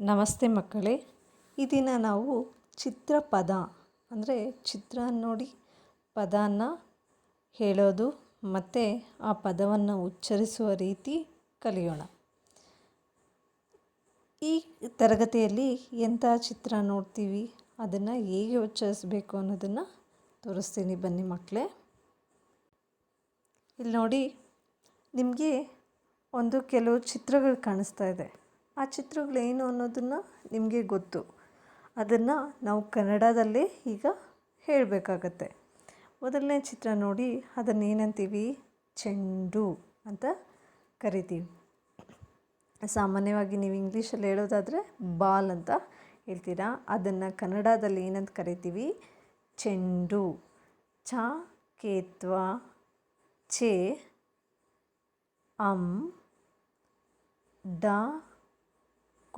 ನಮಸ್ತೆ ಮಕ್ಕಳೇ. ಈ ದಿನ ನಾವು ಚಿತ್ರಪದ, ಅಂದರೆ ಚಿತ್ರ ನೋಡಿ ಪದಾನ ಹೇಳೋದು ಮತ್ತು ಆ ಪದವನ್ನು ಉಚ್ಚರಿಸುವ ರೀತಿ ಕಲಿಯೋಣ. ಈ ತರಗತಿಯಲ್ಲಿ ಎಂಥ ಚಿತ್ರ ನೋಡ್ತೀವಿ, ಅದನ್ನು ಹೇಗೆ ಉಚ್ಚರಿಸಬೇಕು ಅನ್ನೋದನ್ನು ತೋರಿಸ್ತೀನಿ ಬನ್ನಿ ಮಕ್ಕಳೇ. ಇಲ್ಲಿ ನೋಡಿ, ನಿಮಗೆ ಒಂದು ಕೆಲವು ಚಿತ್ರಗಳು ಕಾಣಿಸ್ತಾ ಇದೆ. ಆ ಚಿತ್ರಗಳೇನು ಅನ್ನೋದನ್ನು ನಿಮಗೆ ಗೊತ್ತು. ಅದನ್ನು ನಾವು ಕನ್ನಡದಲ್ಲೇ ಈಗ ಹೇಳಬೇಕಾಗತ್ತೆ. ಮೊದಲನೇ ಚಿತ್ರ ನೋಡಿ, ಅದನ್ನು ಏನಂತೀವಿ? ಚೆಂಡು ಅಂತ ಕರಿತೀವಿ. ಸಾಮಾನ್ಯವಾಗಿ ನೀವು ಇಂಗ್ಲೀಷಲ್ಲಿ ಹೇಳೋದಾದರೆ ಬಾಲ್ ಅಂತ ಹೇಳ್ತೀರಾ? ಅದನ್ನು ಕನ್ನಡದಲ್ಲಿ ಏನಂತ ಕರಿತೀವಿ? ಚೆಂಡು. ಚ ಕೇತ್ವ ಚೆ ಅಂ, ಡ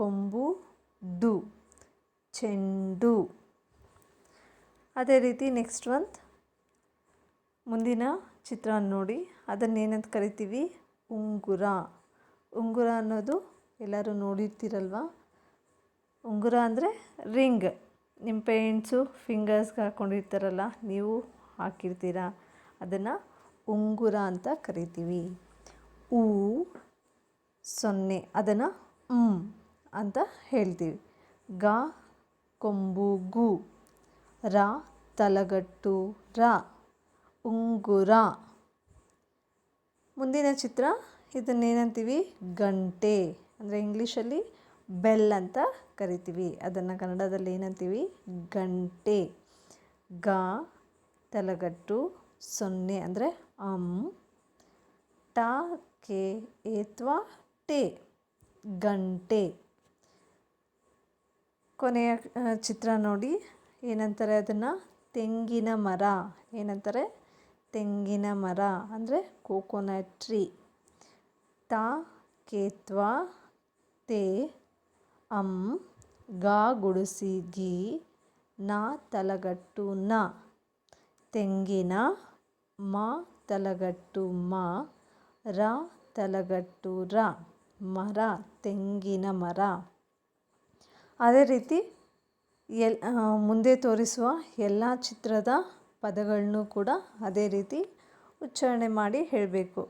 ಕೊಂಬು, ದು, ಚೆಂಡು. ಅದೇ ರೀತಿ ನೆಕ್ಸ್ಟ್ ಒಂದು ಮುಂದಿನ ಚಿತ್ರವನ್ನು ನೋಡಿ. ಅದನ್ನೇನಂತ ಕರಿತೀವಿ? ಉಂಗುರ. ಉಂಗುರ ಅನ್ನೋದು ಎಲ್ಲರೂ ನೋಡಿರ್ತೀರಲ್ವ? ಉಂಗುರ ಅಂದರೆ ರಿಂಗ್. ನಿಮ್ಮ ಪೇಂಟ್ಸು, ಫಿಂಗರ್ಸ್ಗೆ ಹಾಕ್ಕೊಂಡಿರ್ತಾರಲ್ಲ ನೀವು ಹಾಕಿರ್ತೀರ? ಅದನ್ನು ಉಂಗುರ ಅಂತ ಕರಿತೀವಿ. ಊ ಸೊನ್ನೆ. ಅದನ್ನು ಅಂತ ಹೇಳ್ತೀವಿ. ಗ, ಕೊಂಬು, ಗು. ರ, ತಲಗಟ್ಟು, ರ. ಉಂಗುರ. ಮುಂದಿನ ಚಿತ್ರ ಇದನ್ನೇನಂತೀವಿ? ಗಂಟೆ. ಅಂದರೆ ಇಂಗ್ಲೀಷಲ್ಲಿ ಬೆಲ್ ಅಂತ ಕರಿತೀವಿ. ಅದನ್ನು ಕನ್ನಡದಲ್ಲಿ ಏನಂತೀವಿ? ಗಂಟೆ. ಗ, ತಲಗಟ್ಟು, ಸೊನ್ನೆ ಅಂದರೆ ಅಂ. ಟ, ಕೆ, ಏತ್ವ, ಟೆ. ಗಂಟೆ. ಕೊನೆಯ ಚಿತ್ರ ನೋಡಿ. ಏನಂತಾರೆ ಅದನ್ನು? ತೆಂಗಿನ ಮರ. ಏನಂತಾರೆ? ತೆಂಗಿನ ಮರ. ಅಂದರೆ ಕೋಕೋನಟ್ ಟ್ರೀ ತ ಕೇತ್ವ ತೇ, ಅಂ, ಗಾ, ಗುಡಿಸಿ, ಗಿ, ನ, ತಲಗಟ್ಟು, ನ. ತೆಂಗಿನ ಮ, ತಲಗಟ್ಟು, ಮ, ರ, ತಲಗಟ್ಟು, ರ. ಮರ, ತೆಂಗಿನ ಮರ. ಅದೇ ರೀತಿ ಎಲ್ ಮುಂದೆ ತೋರಿಸುವ ಎಲ್ಲ ಚಿತ್ರದ ಪದಗಳನ್ನು ಕೂಡ ಅದೇ ರೀತಿ ಉಚ್ಚಾರಣೆ ಮಾಡಿ ಹೇಳಬೇಕು.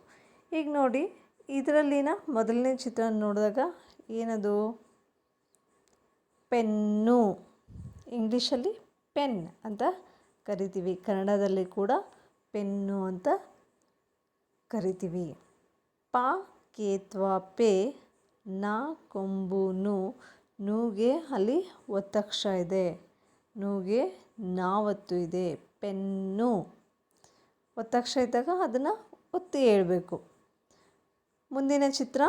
ಈಗ ನೋಡಿ, ಇದರಲ್ಲಿನ ಮೊದಲನೇ ಚಿತ್ರ ನೋಡಿದಾಗ ಏನದು? ಪೆನ್ನು. ಇಂಗ್ಲೀಷಲ್ಲಿ ಪೆನ್ ಅಂತ ಕರಿತೀವಿ. ಕನ್ನಡದಲ್ಲಿ ಕೂಡ ಪೆನ್ನು ಅಂತ ಕರಿತೀವಿ. ಪ ಕೇತ್ವಾ ಪೆ, ನಾ ಕೊಂಬು ನು ನೂಗೆ ಅಲ್ಲಿ ಒತ್ತಕ್ಷ ಇದೆ. ನೂಗೆ ನಾವತ್ತು ಇದೆ. ಪೆನ್ನು. ಒತ್ತಕ್ಷ ಇದ್ದಾಗ ಅದನ್ನು ಒತ್ತಿ ಹೇಳಬೇಕು. ಮುಂದಿನ ಚಿತ್ರ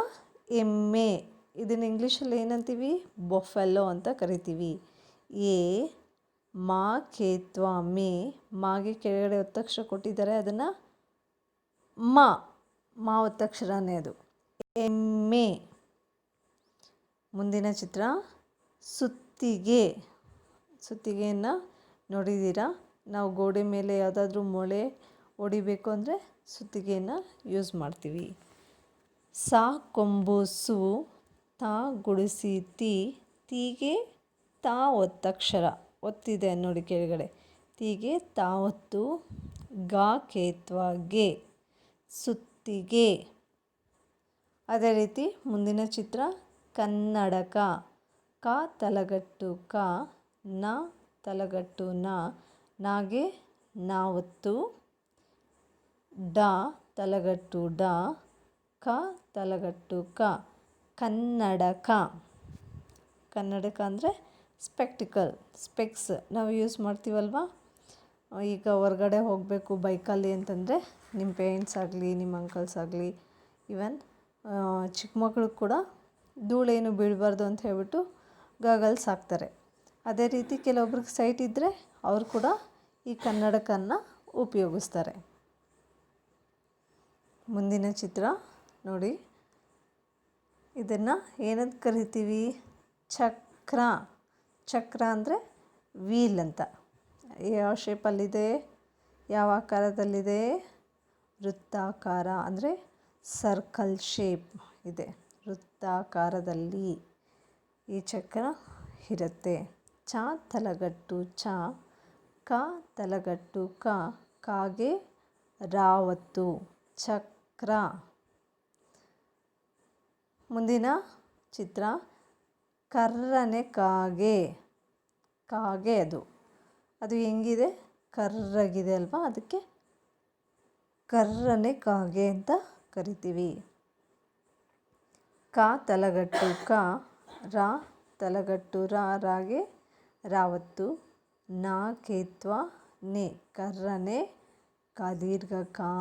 ಎಮ್ಮೆ. ಇದನ್ನು ಇಂಗ್ಲೀಷಲ್ಲಿ ಏನಂತೀವಿ? ಬೊಫೆಲ್ಲೋ ಅಂತ ಕರಿತೀವಿ. ಎ, ಮಾ ಕೇತ್ವ ಮೇ. ಮಾಗೆ ಕೆಳಗಡೆ ಒತ್ತಕ್ಷರ ಕೊಟ್ಟಿದ್ದಾರೆ. ಅದನ್ನು ಮಾ ಮಾ ಒತ್ತಕ್ಷರನೇ ಅದು. ಎಮ್ಮೆ. ಮುಂದಿನ ಚಿತ್ರ ಸುತ್ತಿಗೆ. ಸುತ್ತಿಗೆಯನ್ನು ನೋಡಿದ್ದೀರಾ? ನಾವು ಗೋಡೆ ಮೇಲೆ ಯಾವುದಾದ್ರೂ ಮೊಳೆ ಹೊಡಿಬೇಕು ಅಂದರೆ ಸುತ್ತಿಗೆಯನ್ನು ಯೂಸ್ ಮಾಡ್ತೀವಿ. ಸಾ ಕೊಂಬು ಸು, ತಾ ಗುಡಿಸಿ, ತೀ, ತೀಗೆ ತಾ ಒತ್ತಕ್ಷರ ಒತ್ತಿದೆ ನೋಡಿ ಕೆಳಗಡೆ. ತೀಗೆ ತಾ ಒತ್ತು, ಗಾ ಕೇತ್ವಾಗೆ ಸುತ್ತಿಗೆ. ಅದೇ ರೀತಿ ಮುಂದಿನ ಚಿತ್ರ ಕನ್ನಡಕ. ಕ ತಲಗಟ್ಟು ಕ, ನ ತಲಗಟ್ಟು ನ, ನಾಗೆ ನಾವತ್ತು. ಡ ತಲಗಟ್ಟು ಡ, ಕ ತಲಗಟ್ಟು ಕ. ಕನ್ನಡಕ. ಕನ್ನಡಕ ಅಂದರೆ ಸ್ಪೆಕ್ಟಿಕಲ್ ಸ್ಪೆಕ್ಸ್ ನಾವು ಯೂಸ್ ಮಾಡ್ತೀವಲ್ವಾ? ಈಗ ಹೊರಗಡೆ ಹೋಗಬೇಕು ಬೈಕಲ್ಲಿ ಅಂತಂದರೆ ನಿಮ್ಮ ಪೇರೆಂಟ್ಸ್ ಆಗಲಿ ನಿಮ್ಮ ಅಂಕಲ್ಸ್ ಆಗಲಿ ಇವನ್ ಚಿಕ್ಕ ಮಕ್ಳಿಗೆ ಕೂಡ ಧೂಳೇನು ಬೀಳಬಾರ್ದು ಅಂತ ಹೇಳ್ಬಿಟ್ಟು ಗಾಗಲ್ಸ್ ಹಾಕ್ತಾರೆ. ಅದೇ ರೀತಿ ಕೆಲವೊಬ್ರಿಗೆ ಸೈಟ್ ಇದ್ದರೆ ಅವರು ಕೂಡ ಈ ಕನ್ನಡಕನ್ನು ಉಪಯೋಗಿಸ್ತಾರೆ. ಮುಂದಿನ ಚಿತ್ರ ನೋಡಿ. ಇದನ್ನು ಏನಂತ ಕರಿತೀವಿ? ಚಕ್ರ. ಚಕ್ರ ಅಂದರೆ ವೀಲ್ ಅಂತ. ಯಾವ ಶೇಪಲ್ಲಿದೆ? ಯಾವ ಆಕಾರದಲ್ಲಿದೆ? ವೃತ್ತಾಕಾರ ಅಂದರೆ ಸರ್ಕಲ್ ಶೇಪ್ ಇದೆ. ವೃತ್ತಾಕಾರದಲ್ಲಿ ಈ ಚಕ್ರ ಇರುತ್ತೆ. ಚ ತಲಗಟ್ಟು ಚ, ಕ ತಲಗಟ್ಟು ಕ, ಕಾಗೆ ರಾವತ್ತು, ಚಕ್ರ. ಮುಂದಿನ ಚಿತ್ರ, ಕರ್ರನೆ ಕಾಗೆ. ಕಾಗೆ ಅದು. ಅದು ಹೆಂಗಿದೆ? ಕರ್ರಗಿದೆ ಅಲ್ವಾ? ಅದಕ್ಕೆ ಕರ್ರನೆ ಕಾಗೆ ಅಂತ ಕರಿತೀವಿ. ಕ ತಲಗಟ್ಟು ಕ, ರಾ ತಲಗಟ್ಟು ರ ರಾಗೆ ರಾವತ್ತು, ನಾ ಕೇತ್ವ ನೆ ಕರ್ರನೆ, ಕ ದೀರ್ಘ ಕಾ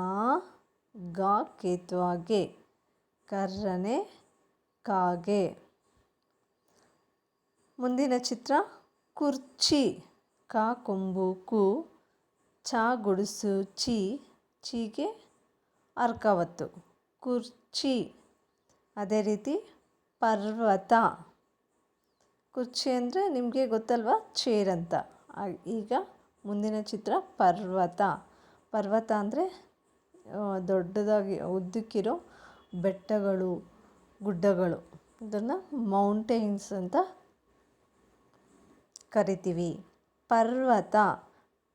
ಗ ಕೇತ್ವ ಗೆ ಕರ್ರನೆ ಕಾಗೆ. ಮುಂದಿನ ಚಿತ್ರ, ಕುರ್ಚಿ, ಕ ಕೊಂಬು ಕು ಚ ಗುಡಿಸು ಚಿ, ಚೀಗೆ ಅರ್ಕವತ್ತು. ಕುರ್ಚಿ. ಅದೇ ರೀತಿ ಪರ್ವತ. ಕುರ್ಚಿ ಅಂದರೆ ನಿಮಗೆ ಗೊತ್ತಲ್ವಾ? ಚೇರ್ ಅಂತ. ಈಗ ಮುಂದಿನ ಚಿತ್ರ ಪರ್ವತ. ಪರ್ವತ ಅಂದರೆ ದೊಡ್ಡದಾಗಿ ಉದ್ದಕ್ಕಿರೋ ಬೆಟ್ಟಗಳು, ಗುಡ್ಡಗಳು. ಇದನ್ನು ಮೌಂಟೇನ್ಸ್ ಅಂತ ಕರಿತೀವಿ. ಪರ್ವತ,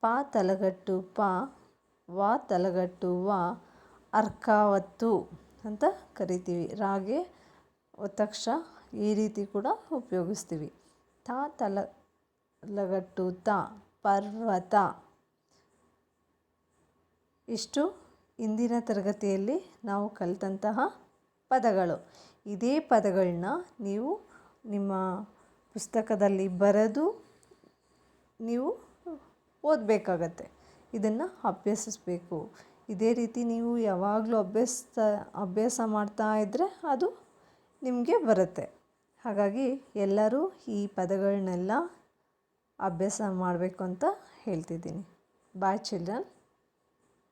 ಪ ತಲಗಟ್ಟು, ಪ, ವಾ ತಲಗಟ್ಟು, ವ, ಅರ್ಕಾವತ್ತು. ಅಂತ ಕರಿತೀವಿ. ರಾಗೆ, ಒತ್ತಕ್ಷ ಈ ರೀತಿ ಕೂಡ ಉಪಯೋಗಿಸ್ತೀವಿ. ತ, ತಲ, ಲಗಟ್ಟು, ತ, ಪರ್ವತ ಇಷ್ಟು ಇಂದಿನ ತರಗತಿಯಲ್ಲಿ ನಾವು ಕಲಿತಂತಹ ಪದಗಳು. ಇದೇ ಪದಗಳನ್ನ ನೀವು ನಿಮ್ಮ ಪುಸ್ತಕದಲ್ಲಿ ಬರೆದು ನೀವು ಓದಬೇಕಾಗತ್ತೆ. ಇದನ್ನು ಅಭ್ಯಸಿಸಬೇಕು. ಇದೇ ರೀತಿ ನೀವು ಯಾವಾಗಲೂ ಅಭ್ಯಾಸ ಅಭ್ಯಾಸ ಮಾಡ್ತಾ ಇದ್ದರೆ ಅದು ನಿಮಗೆ ಬರುತ್ತೆ. ಹಾಗಾಗಿ ಎಲ್ಲರೂ ಈ ಪದಗಳನ್ನೆಲ್ಲ ಅಭ್ಯಾಸ ಮಾಡಬೇಕು ಅಂತ ಹೇಳ್ತಿದ್ದೀನಿ. ಬಾಯ್ ಚಿಲ್ಡ್ರನ್